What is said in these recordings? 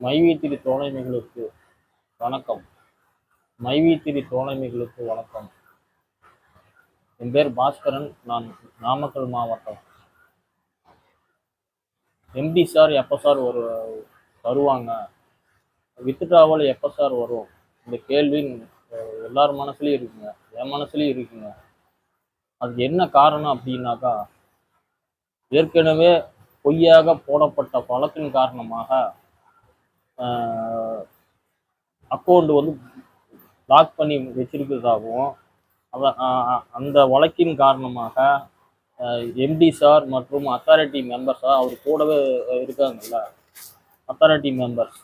மைவீத்திரி தோழமைகளுக்கு வணக்கம். மைவீத்திரி தோழமைகளுக்கு வணக்கம். என் பேர் பாஸ்கரன் நான் நாமக்கல் மாவட்டம். எம்டி சார் எப்போ சார் ஒரு வருவாங்க? வித்துட்டாவல் எப்போ சார் வரும்? இந்த கேள்வி எல்லார் மனசுலையும் இருக்குங்க. என் மனசுலையும் இருக்குங்க. அதுக்கு என்ன காரணம் அப்படின்னாக்கா ஏற்கனவே பொய்யாக போடப்பட்ட பழத்தின் காரணமாக அக்கௌண்ட் வந்து லாக் பண்ணி வச்சிருக்கிறதாகவும் அந்த வழக்கின் காரணமாக எம்டி சார் மற்றும் அத்தாரிட்டி மெம்பர்ஸாக அவர் கூடவே இருக்காங்கல்ல? அத்தாரிட்டி மெம்பர்ஸ்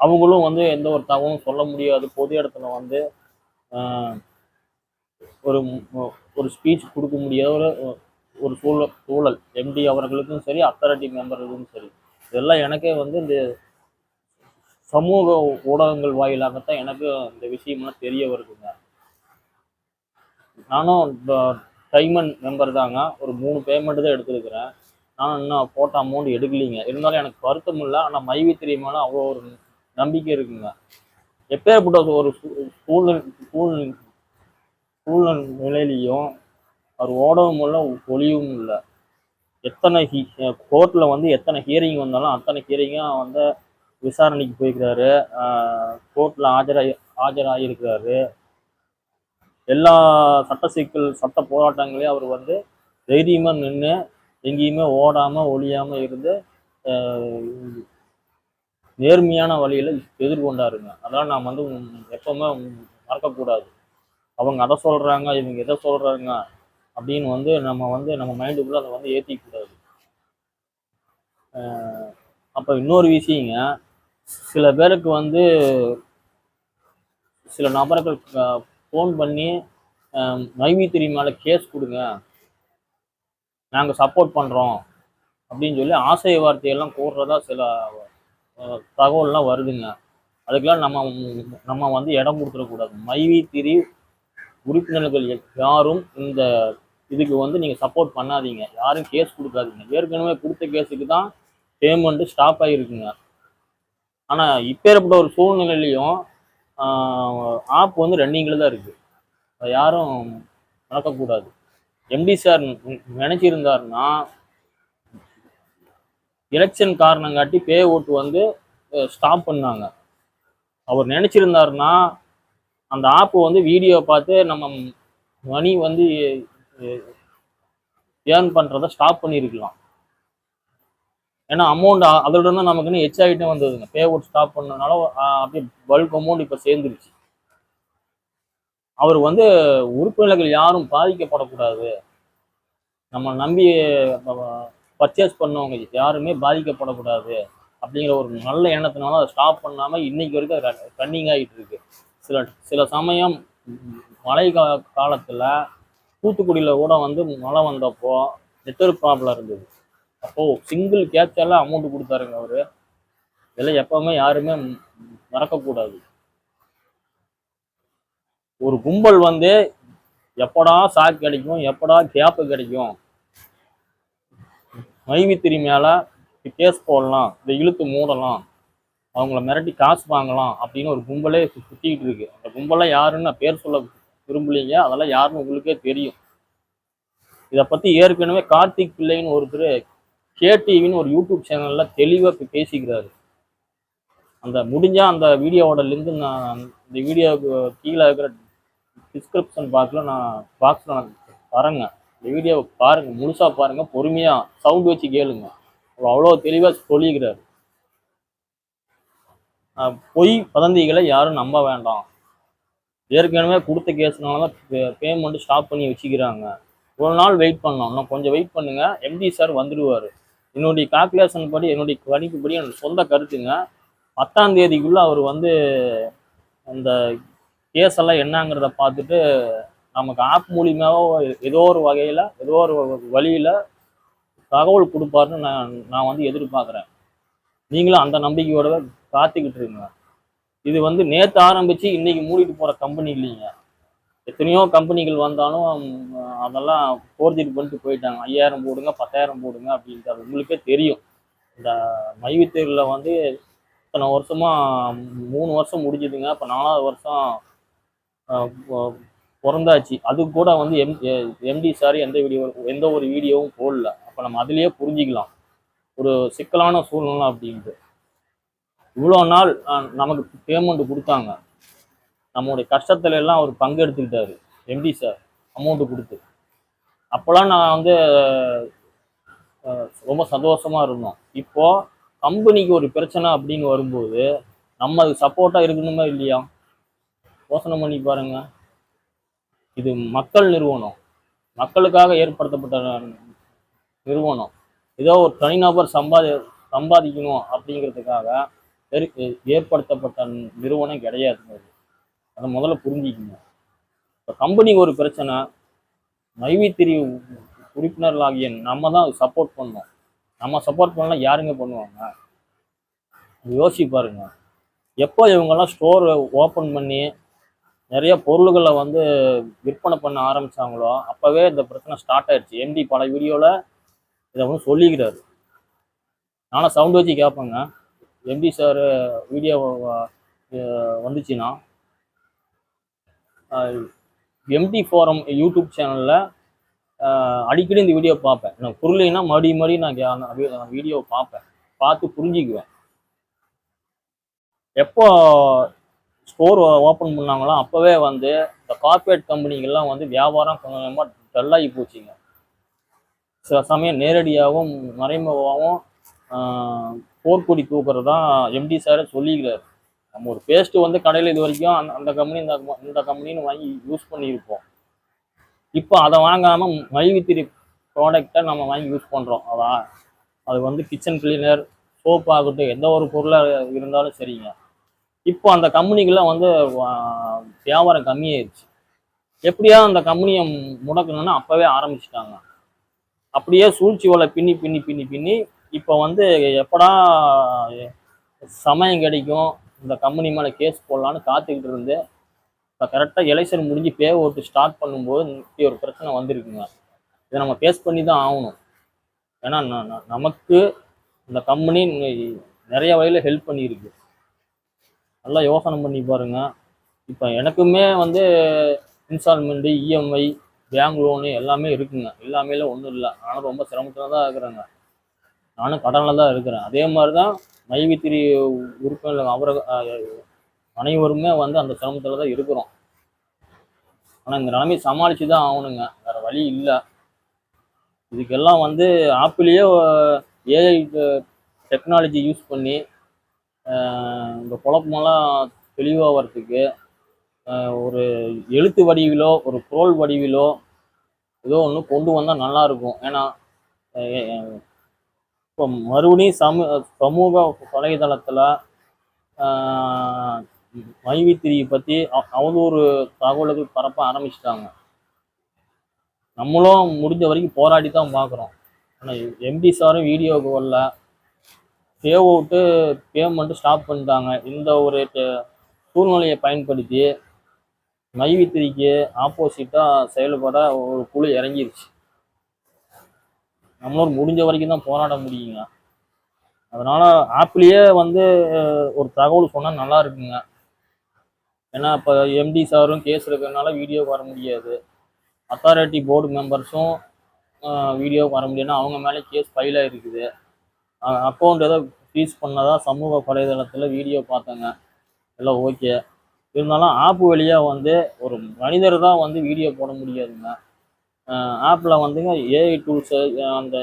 அவங்களும் வந்து எந்த ஒரு தகவலும் சொல்ல முடியாது. பொது இடத்துல வந்து ஒரு ஒரு ஸ்பீச் கொடுக்க முடியாத ஒரு ஒரு சூழல். சூழல் எம்டி அவர்களுக்கும் சரி அத்தாரிட்டி மெம்பர்களுக்கும் சரி. இதெல்லாம் எனக்கே வந்து இந்த சமூக ஊடகங்கள் வாயிலாகத்தான் எனக்கு இந்த விஷயம்லாம் தெரிய வருதுங்க. நானும் டைமண்ட் மெம்பர் தாங்க. ஒரு மூணு பேமெண்ட் தான் எடுத்துருக்கிறேன். நான் இன்னும் போட்ட அமௌண்ட் எடுக்கலைங்க. இருந்தாலும் எனக்கு வருத்தம் இல்லை. ஆனால் மைவி மேலே அவ்வளோ ஒரு நம்பிக்கை இருக்குங்க. எப்பேற்பட்ட ஒரு சூழ்நிலை சூழ்நிலை சூழ்நிலையிலையும் அவர் ஓடவும் இல்லை ஒளியவும் இல்லை. எத்தனை கோர்ட்டில் வந்து எத்தனை ஹியரிங் வந்தாலும் அத்தனை ஹியரிங்காக வந்து விசாரணைக்கு போயிருக்கிறாரு கோர்ட்டில் ஆஜராகி ஆஜராகியிருக்கிறாரு எல்லா சட்ட சிக்கல் சட்ட போராட்டங்களையும் அவர் வந்து தைரியமாக நின்று எங்கேயுமே ஓடாமல் ஒழியாமல் இருந்து நேர்மையான வழியில் எதிர்கொண்டாருங்க. அதெல்லாம் நாம் வந்து எப்போவுமே எப்பவுமே மறக்கக்கூடாது. அவங்க அதை சொல்கிறாங்க இவங்க எதை சொல்கிறாங்க அப்படின்னு வந்து நம்ம வந்து நம்ம மைண்டுக்குள்ளே அதை வந்து ஏற்றிக்க கூடாது. அப்போ இன்னொரு விஷயங்க சில பேருக்கு வந்து சில நபர்கள் ஃபோன் பண்ணி அஹ், மேலே கேஸ் கொடுங்க. நாங்கள் சப்போர்ட் பண்ணுறோம் அப்படின்னு சொல்லி ஆசை வார்த்தையெல்லாம் கூடுறதா சில தகவல்லாம் வருதுங்க. அதுக்கெல்லாம் நம்ம நம்ம வந்து இடம் கொடுத்துடக்கூடாது. திரி உறுப்பினர்கள் யாரும் இந்த இதுக்கு வந்து நீங்கள் சப்போர்ட் பண்ணாதீங்க. யாரும் கேஸ் கொடுக்காதீங்க. ஏற்கனவே கொடுத்த கேஸுக்கு தான் பேமெண்ட்டு ஸ்டாப் ஆகிருக்குங்க ஆனால் இப்பேற்பட்ட ஒரு சூழ்நிலையிலையும் ஆப் வந்து ரன்னிங்கில் தான் இருக்குது அதை யாரும் நடக்கக்கூடாது எம்டி சார் நினச்சிருந்தாருன்னா எலெக்ஷன் காரணங்காட்டி பே ஓட்டு வந்து ஸ்டாப் பண்ணாங்க. அவர் நினச்சிருந்தாருன்னா அந்த ஆப்பு வந்து வீடியோ பார்த்து நம்ம மணி வந்து ஏர்ன் பண்ணுறத ஸ்டாப் பண்ணியிருக்கலாம் ஏன்னா அமௌண்ட் அதோட இருந்து நமக்கு எச் ஆகிட்டே வந்ததுங்க. பே அவுட் ஸ்டாப் பண்ணனால அப்படியே பல்க் அமௌண்ட் இப்போ சேர்ந்துருச்சு. அவர் வந்து உறுப்பினர்கள் யாரும் பாதிக்கப்படக்கூடாது. நம்ம நம்பி பர்ச்சேஸ் பண்ணவங்க யாருமே பாதிக்கப்படக்கூடாது. அப்படிங்கிற ஒரு நல்ல எண்ணத்தினால அதை ஸ்டாப் பண்ணாமல் இன்னைக்கு வரைக்கும் ரன்னிங் ஆகிட்டு இருக்கு. சில சில சமயம் மழை கா காலத்தில் தூத்துக்குடியில் கூட வந்து மழை வந்தப்போ நெட்ஒர்க் ப்ராப்ளம் இருந்தது. அப்போது சிங்கிள் கேட்செல்லாம் அமௌண்ட் கொடுத்தாருங்க அவர். இதெல்லாம் எப்பவுமே யாருமே மறக்கக்கூடாது. ஒரு கும்பல் வந்து எப்படா சாக் கிடைக்கும் எப்படா கேப்பு கிடைக்கும்? மைவித்திரி மேலே கேஸ் போடலாம் இந்த இழுத்து மூடலாம். அவங்கள மிரட்டி காசு வாங்கலாம் அப்படின்னு ஒரு கும்பலே சுற்றிக்கிட்டு இருக்கு. அந்த கும்பலாம் யாருன்னு நான் பேர் சொல்ல விரும்பலீங்க. அதெல்லாம் யாருன்னு உங்களுக்கே தெரியும். இதை பற்றி ஏற்கனவே கார்த்திக் பிள்ளைன்னு ஒருத்தர் கேடிவின்னு ஒரு யூடியூப் சேனலில் தெளிவாக பேசிக்கிறாரு. அந்த முடிஞ்சால் அந்த வீடியோவோட லிங்க் நான் இந்த வீடியோவுக்கு கீழே இருக்கிற டிஸ்கிரிப்ஷன் பாக்ஸில் நான் பாக்ஸில் நான் தரேங்க. இந்த வீடியோவை பாருங்கள் முழுசாக பாருங்கள் பொறுமையாக சவுண்ட் வச்சு கேளுங்க. அவ்வளோ தெளிவாக சொல்லிக்கிறாரு. பொய் வதந்திகளை யாரும் நம்ப வேண்டாம். ஏற்கனவே கொடுத்த கேஸ்னால தான் பேமெண்ட் ஸ்டாப் பண்ணி வச்சுக்கிறாங்க. ஒரு நாள் வெயிட் பண்ணோம் இன்னும் கொஞ்சம் வெயிட் பண்ணுங்க. எம்டி சார் வந்துடுவார். என்னுடைய கால்குலேஷன் படி என்னுடைய கணிப்புப்படி என்னோட சொந்த கருத்துங்க. பத்தாம் தேதிக்குள்ளே அவர் வந்து அந்த கேஸ் எல்லாம் என்னங்கிறத பார்த்துட்டு நமக்கு ஆப் மூலியமாவோ ஏதோ ஒரு வகையில் ஏதோ ஒரு வழியில் தகவல் கொடுப்பாருன்னு நான் நான் வந்து எதிர்பார்க்குறேன். நீங்களும் அந்த நம்பிக்கையோட காத்துக்கிட்டு இருங்க இது வந்து நேற்று ஆரம்பித்து இன்னைக்கு மூடிட்டு போகிற கம்பெனி இல்லைங்க. எத்தனையோ கம்பெனிகள் வந்தாலும் அதெல்லாம் ஃபோர்ஜெட் பண்ணிட்டு போயிட்டாங்க. ஐயாயிரம் போடுங்க பத்தாயிரம் போடுங்க அப்படின்ட்டு. அது உங்களுக்கே தெரியும். இந்த மைவித்தூரில் வந்து இத்தனை வருஷமா மூணு வருஷம் முடிஞ்சுதுங்க. இப்போ நாலாவது வருஷம் பிறந்தாச்சு. அது கூட வந்து எம் எம்டி சார் எந்த வீடியோ எந்த ஒரு வீடியோவும் போடல. அப்போ நம்ம அதுலேயே புரிஞ்சிக்கலாம். ஒரு சிக்கலான சூழ்நிலை அப்படின்ட்டு. இவ்வளோ நாள் நமக்கு பேமெண்ட் கொடுத்தாங்க. நம்மளுடைய கஷ்டத்துல எல்லாம் அவர் பங்கெடுத்துக்கிட்டாரு எம்டி சார் அமௌண்ட்டு கொடுத்து. அப்போல்லாம் நான் வந்து ரொம்ப சந்தோஷமாக இருந்தோம். இப்போது கம்பெனிக்கு ஒரு பிரச்சனை அப்படின்னு வரும்போது நம்ம அதுக்கு சப்போர்ட்டாக இருக்கணுமா இல்லையா? யோசனை பண்ணி பாருங்க. இது மக்கள் நிறுவனம். மக்களுக்காக ஏற்படுத்தப்பட்ட நிறுவனம். ஏதோ ஒரு தனிநபர் சம்பாதி சம்பாதிக்கணும் அப்படிங்கிறதுக்காக ஏற்படுத்தப்பட்ட நிறுவனம் கிடையாது. அது. அதை முதல்ல புரிஞ்சிக்கங்க இப்போ கம்பெனிக்கு ஒரு பிரச்சனை மைவித்திரி உறுப்பினர்களாகிய நம்ம தான் சப்போர்ட் பண்ணோம் நம்ம சப்போர்ட் பண்ணலாம் யாருங்க பண்ணுவாங்க? யோசிச்சு பாருங்க. எப்போ இவங்கெல்லாம் ஸ்டோர் ஓப்பன் பண்ணி நிறைய பொருள்களை வந்து விற்பனை பண்ண ஆரம்பிச்சாங்களோ அப்போவே இந்த பிரச்சனை ஸ்டார்ட் ஆயிடுச்சு. எம்டி பல வீடியோவில் இதை வந்து சொல்லிக்கிறாரு. நானும் சவுண்ட் வச்சு கேட்பேங்க எம்பி சார் வீடியோ வந்துச்சுன்னா எம்டி ஃபோரம் யூடியூப் சேனலில் அடிக்கடி இந்த வீடியோ பார்ப்பேன். எனக்கு புரியலைன்னா மறுபடி மறுபடியும் நான் வீடியோ பார்ப்பேன். பார்த்து புரிஞ்சுக்குவேன். எப்போ ஸ்டோர் ஓப்பன் பண்ணாங்களோ அப்போவே வந்து இந்த கார்ப்பரேட் கம்பெனிகள்லாம் வந்து வியாபாரம் கொஞ்சம் கொஞ்சமாக டல்லாகி போச்சுங்க. சில சமயம் நேரடியாகவும் மறைமுகமாகவும் போர்க்கொடி தூக்குறது தான் எம்டி சாரே சொல்லிக்கிறார். நம்ம ஒரு பேஸ்ட்டு வந்து கடையில் இது வரைக்கும் அந்த அந்த கம்பெனி இந்த இந்த கம்பெனின்னு வாங்கி யூஸ் பண்ணியிருப்போம். இப்போ அதை வாங்காமல் மைவித்திரி ப்ராடக்டை நம்ம வாங்கி யூஸ் பண்ணுறோம் அதான் அது வந்து கிச்சன் கிளீனர் சோப் ஆகட்டும் எந்த ஒரு பொருளாக இருந்தாலும் சரிங்க. இப்போ அந்த கம்பெனிக்கெல்லாம் வந்து வியாபாரம் கம்மியாயிருச்சு. எப்படியா அந்த கம்பெனியை முடக்கணும்னு அப்போவே ஆரம்பிச்சிட்டாங்க. அப்படியே சூழ்ச்சி வலை பின்னி பின்னி பின்னி பின்னி இப்போ வந்து எப்படா சமயம் கிடைக்கும் இந்த கம்பெனி மேலே கேஸ் போடலான்னு காத்துக்கிட்டு இருந்து இப்போ கரெக்டாக எலெக்ஷன் முடிஞ்சு பே ஓட்டு ஸ்டார்ட் பண்ணும்போது இப்படி ஒரு பிரச்சனை வந்திருக்குங்க. இதை நம்ம ஃபேஸ் பண்ணி தான் ஆகணும். ஏன்னா நமக்கு இந்த கம்பெனி நிறைய வகையில் ஹெல்ப் பண்ணியிருக்கு. நல்லா யோசனை பண்ணி பாருங்க. இப்போ எனக்குமே வந்து இன்ஸ்டால்மெண்ட்டு இஎம்ஐ பேங்க் லோனு எல்லாமே இருக்குங்க. எல்லாமே ஒன்றும் இல்லை. ஆனால் ரொம்ப சிரமத்தில் தான் இருக்கிறேங்க. நானும் கடனில் தான் இருக்கிறேன். அதே மாதிரி தான் மைவித்திரி உறுப்பினர் அவர அனைவருமே வந்து அந்த சிரமத்தில் தான் இருக்கிறோம். ஆனால் இந்த நிலைமையை சமாளித்து தான் ஆகணுங்க. வேறு வழி இல்லை. இதுக்கெல்லாம் வந்து ஆப்பிளையே ஏஐ டெக்னாலஜி யூஸ் பண்ணி இந்த குழப்பமெல்லாம் தெளிவாக வர்றதுக்கு ஒரு எழுத்து வடிவிலோ ஒரு குரோல் வடிவிலோ ஏதோ ஒன்று கொண்டு வந்தால் நல்லாயிருக்கும் ஏன்னா இப்போ மறுபடியும் சமூ சமூக வலைதளத்தில் மைவித்திரியை பற்றி அவதூறு தகவல்கள் பரப்ப ஆரம்பிச்சிட்டாங்க. நம்மளும் முடிஞ்ச வரைக்கும் போராடி தான் பார்க்குறோம் ஆனால் எம்டி சாரும் வீடியோவுக்கு வரல. சேவ் அவுட்டு பேமெண்ட்டு ஸ்டாப் பண்ணிட்டாங்க. இந்த ஒரு சூழ்நிலையை பயன்படுத்தி மைவித்திரிக்கு ஆப்போசிட்டாக செயல்பட ஒரு குழு இறங்கிருச்சு. நம்மளும் முடிஞ்ச வரைக்கும் தான் போராட முடியுங்க. அதனால ஆப்லேயே வந்து ஒரு தகவல் சொன்னால் நல்லா இருக்குங்க. ஏன்னா இப்போ எம்டி சாரும் கேஸ் இருக்கிறதுனால வீடியோ வர முடியாது. அத்தாரிட்டி போர்டு மெம்பர்ஸும் வீடியோ வர முடியும்னா அவங்க மேலே கேஸ் ஃபைலாக இருக்குது. அக்கௌண்ட் ஏதோ ஃபீஸ் பண்ணதா சமூக வலைதளத்தில் வீடியோ பார்த்தேங்க. எல்லாம் ஓகே இருந்தாலும் ஆப் வழியாக வந்து ஒரு மனிதர் தான் வந்து வீடியோ போட முடியாதுங்க. ஆப்பில் வந்துங்க ஏஐ டூல்ஸு அந்த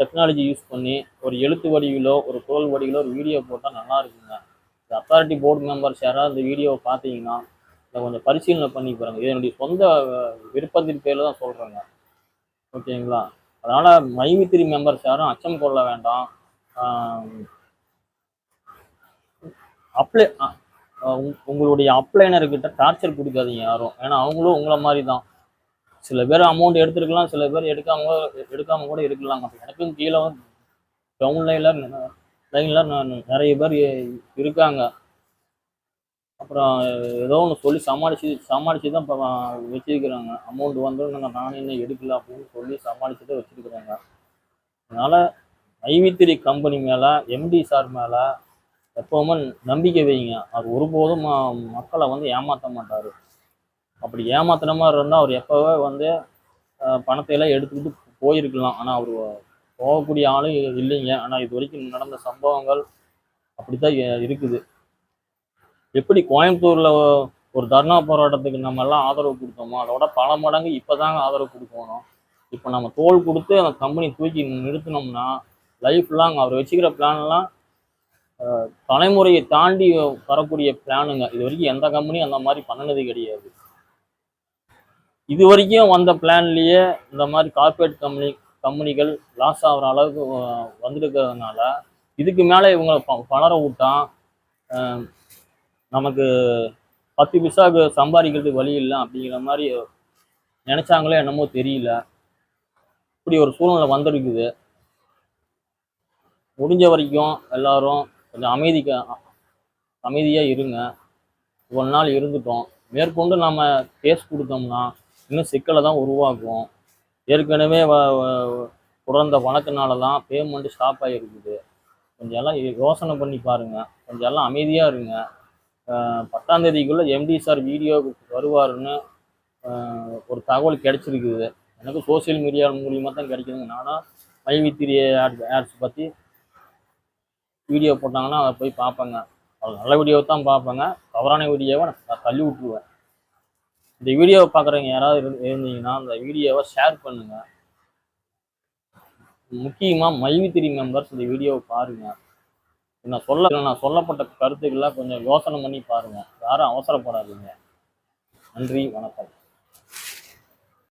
டெக்னாலஜி யூஸ் பண்ணி ஒரு எழுத்து வடிவிலோ ஒரு குரல் வடிவிலோ ஒரு வீடியோ போட்டால் நல்லா இருக்குங்க. இந்த அத்தாரிட்டி போர்டு மெம்பர்ஸ் யாராவது இந்த வீடியோவை பார்த்தீங்கன்னா இதை கொஞ்சம் பரிசீலனை பண்ணி பாருங்க. இது என்னுடைய சொந்த விருப்பத்தின் பேரில் தான் சொல்கிறேங்க ஓகேங்களா? அதனால் மைமித்திரி மெம்பர்ஸ் யாரும் அச்சம் கொள்ள வேண்டாம். அப்ளை உங்களுடைய அப்ளைனர்கிட்ட டார்ச்சர் கொடுக்காதீங்க யாரும். ஏன்னா அவங்களும் உங்களை மாதிரி தான். சில பேர் அமௌண்ட் எடுத்துருக்கலாம் சில பேர் எடுக்காம எடுக்காம கூட இருக்கலாம் எனக்கும் கீழே டவுன் லைனில் லைனில் நிறைய பேர் இருக்காங்க. அப்புறம் ஏதோ ஒன்று சொல்லி சமாளித்து சமாளித்து தான் இப்போ வச்சிருக்கிறாங்க. அமௌண்ட் வந்தோம் நாங்கள் நானே இன்னும் எடுக்கல அப்படின்னு சொல்லி சமாளித்து தான் வச்சுருக்குறாங்க. அதனால் ஐவித்திரி கம்பெனி மேலே எம்டி சார் மேலே எப்போவுமே நம்பிக்கை வைங்க. அவர் ஒருபோதும் ம- மக்களை வந்து ஏமாற்ற மாட்டார். அப்படி ஏமாத்துன மாதிரி இருந்தால் அவர் எப்போவே வந்து பணத்தை எல்லாம் எடுத்துக்கிட்டு போயிருக்கலாம். ஆனால் அவர் போகக்கூடிய ஆளும் இல்லைங்க. ஆனால் இது வரைக்கும் நடந்த சம்பவங்கள் அப்படி தான் இருக்குது. எப்படி கோயம்புத்தூரில் ஒரு தர்ணா போராட்டத்துக்கு நம்ம எல்லாம் ஆதரவு கொடுத்தோமோ அதோட பல மடங்கு இப்போ தாங்க ஆதரவு கொடுக்கணும். இப்போ நம்ம தோல் கொடுத்து அந்த கம்பெனி தூக்கி நிறுத்தினோம்னா லைஃப் லாங் அவர் வச்சுக்கிற பிளான்லாம் தலைமுறையை தாண்டி வரக்கூடிய பிளானுங்க இது வரைக்கும் எந்த கம்பெனியும் அந்த மாதிரி பண்ணினது கிடையாது. இது வரைக்கும் வந்த பிளான்லேயே இந்த மாதிரி கார்ப்பரேட் கம்பெனி கம்பெனிகள் லாஸ் ஆகிற அளவுக்கு அஹ், வந்திருக்கிறதுனால இதுக்கு மேலே இவங்க ப- பணரை விட்டா நமக்கு பத்து பிசாக்கு சம்பாதிக்கிறதுக்கு வழி இல்லை அப்படிங்கிற மாதிரி நினச்சாங்களே என்னமோ தெரியல. இப்படி ஒரு சூழ்நிலை வந்திருக்குது. முடிஞ்ச வரைக்கும் எல்லாரும் கொஞ்சம் அமைதிக்க அமைதியாக இருங்க. ஒரு நாள் இருந்துட்டோம். மேற்கொண்டு நம்ம கேஸ் கொடுத்தோம்னா இன்னும் சிக்கலை தான் உருவாக்கும் ஏற்கனவே வ- பிறந்த வழக்கினால தான் பேமெண்ட்டு ஸ்டாப் ஆகிருக்குது கொஞ்சம் எல்லாம் யோசனை பண்ணி பாருங்கள் கொஞ்சம் எல்லாம் அமைதியாக இருங்க. பத்தாந்தேதிக்குள்ளே எம்டி சார் வீடியோ வருவாருன்னு ஒரு தகவல் கிடைச்சிருக்குது. எனக்கு சோஷியல் மீடியா மூலியமாக தான் கிடைக்குதுங்க. நானும் மைவித்திரிய ஆட் ஆட்ஸ் பற்றி வீடியோ போட்டாங்கன்னா அதை போய் பார்ப்பேங்க. அது நல்ல வீடியோவை தான் பார்ப்பேங்க. தவறான வீடியோவை நான் தள்ளி விட்டுருவேன் இந்த வீடியோவை பார்க்குறவங்க யாராவது இருந்தீங்கன்னா அந்த வீடியோவை ஷேர் பண்ணுங்கள் முக்கியமாக மல்வித்திரி மெம்பர்ஸ் இந்த வீடியோவை பாருங்கள் நான் சொல்ல நான் சொல்லப்பட்ட கருத்துக்களை கொஞ்சம் யோசனை பண்ணி பாருங்கள் யாரும் அவசரப்படாதீங்க. நன்றி வணக்கம்.